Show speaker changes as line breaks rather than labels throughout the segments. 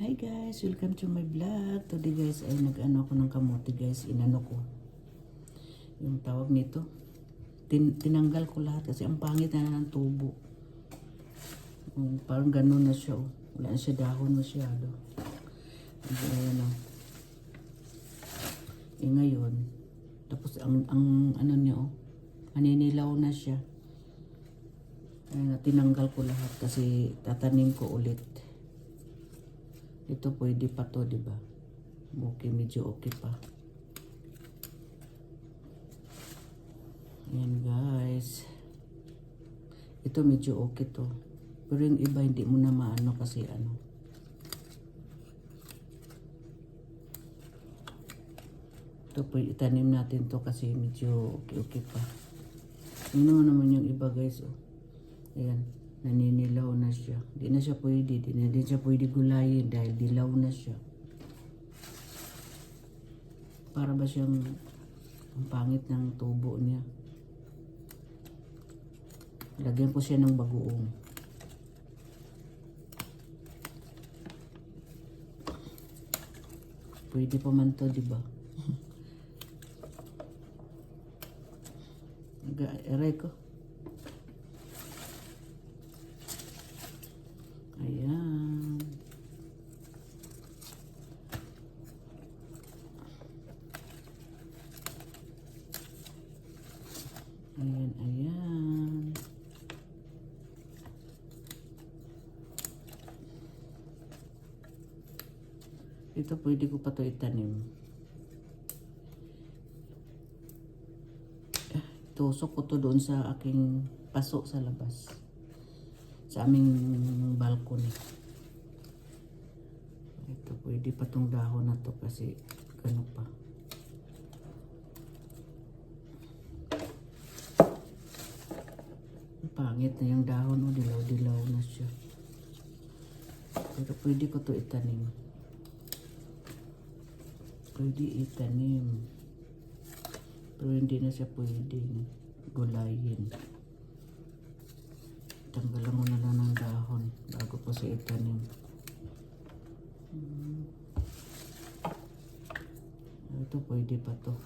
Hi guys, welcome to my vlog. Today guys ay nag-ano ako ng kamote guys, inano ko. Yung tawag nito. Tin tinanggal ko lahat kasi ang pangit na ng tubo. Um, parang ganun na siya. Oh. Wala na siya dahon masyado. Hindi ayan oh. Eh ngayon, tapos ang, ang ano niya oh, maninilaw na siya. Kaya tinanggal ko lahat kasi tatanim ko ulit. Ito pwede pa to, di ba? Okay, medyo okay pa. Ayan guys. Ito medyo okay to. Pero yung iba hindi mo na maano kasi ano. Ito pwede itanim natin to kasi medyo okay okay pa. Ano naman yung iba guys oh. Ayan, naninilaw na siya. Di na siya pwede, di na din siya pwede gulayin dahil dilaw na siya. Para ba siyang ang pangit ng tubo niya. Lagyan ko siya ng bagoong. Pwede pa man to, di ba? Aray ko. Ayan. Ayan, ayan. Ito pwede ko pa to itanim. Tusok ko to doon sa aking paso sa labas sa aming balcony. Ito, pwede pa tong dahon na to kasi ano pa. Ang Pangit na yung dahon, oh, dilaw-dilaw na siya. Pero pwede ko to itanim. Pwede itanim. Pero hindi na siya pwedeng gulayin. Tanggalan mo na lang ng dahon bago po sa itanim. Hmm. Ito pwede pa to.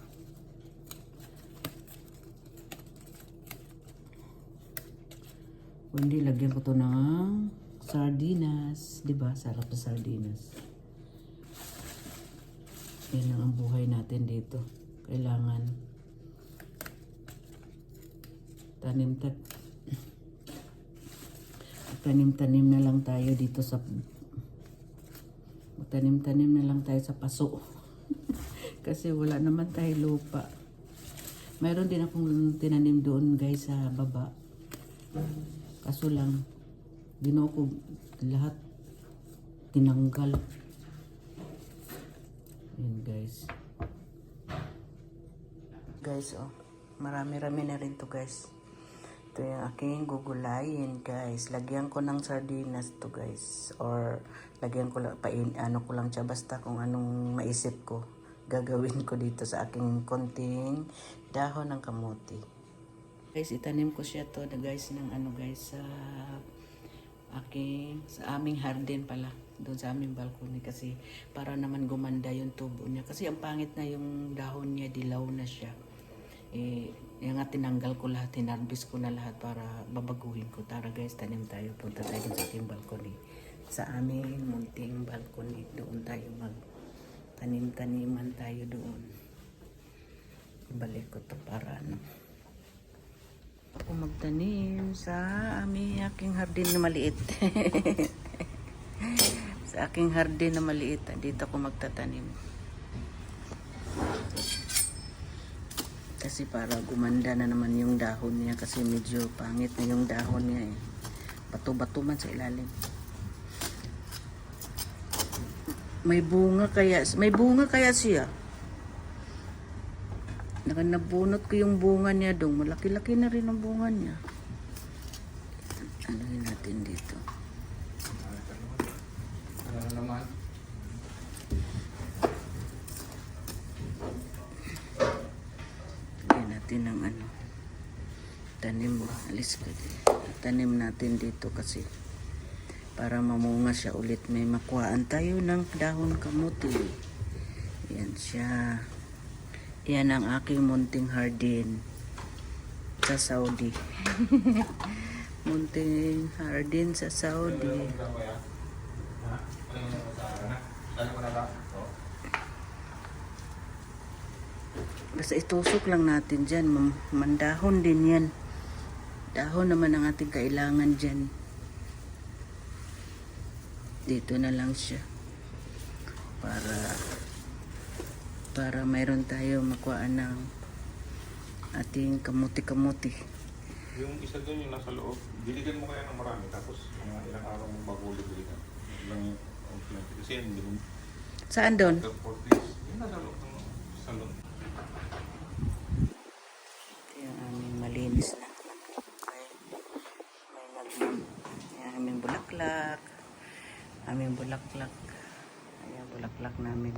Kung hindi, lagyan ko to ng sardinas. 'Di ba Sarap na sardinas. Yan lang ang buhay natin dito. Kailangan tanim tat tanim-tanim na lang tayo dito sa tanim-tanim na lang tayo sa paso. Kasi wala naman tayo lupa. Mayroon din akong tinanim doon guys sa baba. Kaso lang ginawa lahat tinanggal guys guys oh marami-rami na rin to guys ito yung aking gugulayin, guys. Lagyan ko ng sardinas to, guys. Or, lagyan ko lang, pain, ano ko lang siya, basta kung anong maisip ko. Gagawin ko dito sa aking konting dahon ng kamote. Guys, itanim ko siya to, guys, ng ano, guys, sa aking, sa aming harden pala. Doon sa aming balcony kasi para naman gumanda yung tubo niya. Kasi ang pangit na yung dahon niya, dilaw na siya eh, yung nga tinanggal ko lahat, tinarbis ko na lahat para babaguhin ko. Tara guys, tanim tayo. Punta tayo sa ating balcony. Sa aming munting balcony, doon tayo mag tanim-taniman tayo doon. Ibalik ko to para ano. Ako magtanim sa aming aking hardin na maliit. sa aking hardin na maliit, dito ako magtatanim. Kasi para gumanda na naman yung dahon niya kasi medyo pangit na yung dahon niya eh. Bato-bato man sa ilalim. May bunga kaya, may bunga kaya siya. Nabunot ko yung bunga niya doon. Malaki-laki na rin ang bunga niya. Yun natin dito? Lagyan natin ng ano. Tanim mo. Alis ka din. Tanim natin dito kasi para mamunga siya ulit. May makuhaan tayo ng dahon kamuti. Yan siya. Yan ang aking munting hardin sa Saudi. munting hardin sa Saudi. Basta itusok lang natin dyan. Mandahon din yan. Dahon naman ang ating kailangan dyan. Dito na lang siya. Para para mayroon tayo makuha ng ating kamuti-kamuti.
Yung isa doon yung nasa loob, diligan mo kaya ng marami tapos mga ilang araw mo bago ulit diligan. Lang yung. Kasi hindi mo
Saan doon?
after 4 days, yung nasa loob ng salon.
Ito yung aming malinis na. May, may nag yung aming bulaklak. Aming bulaklak. Ayan, bulaklak namin.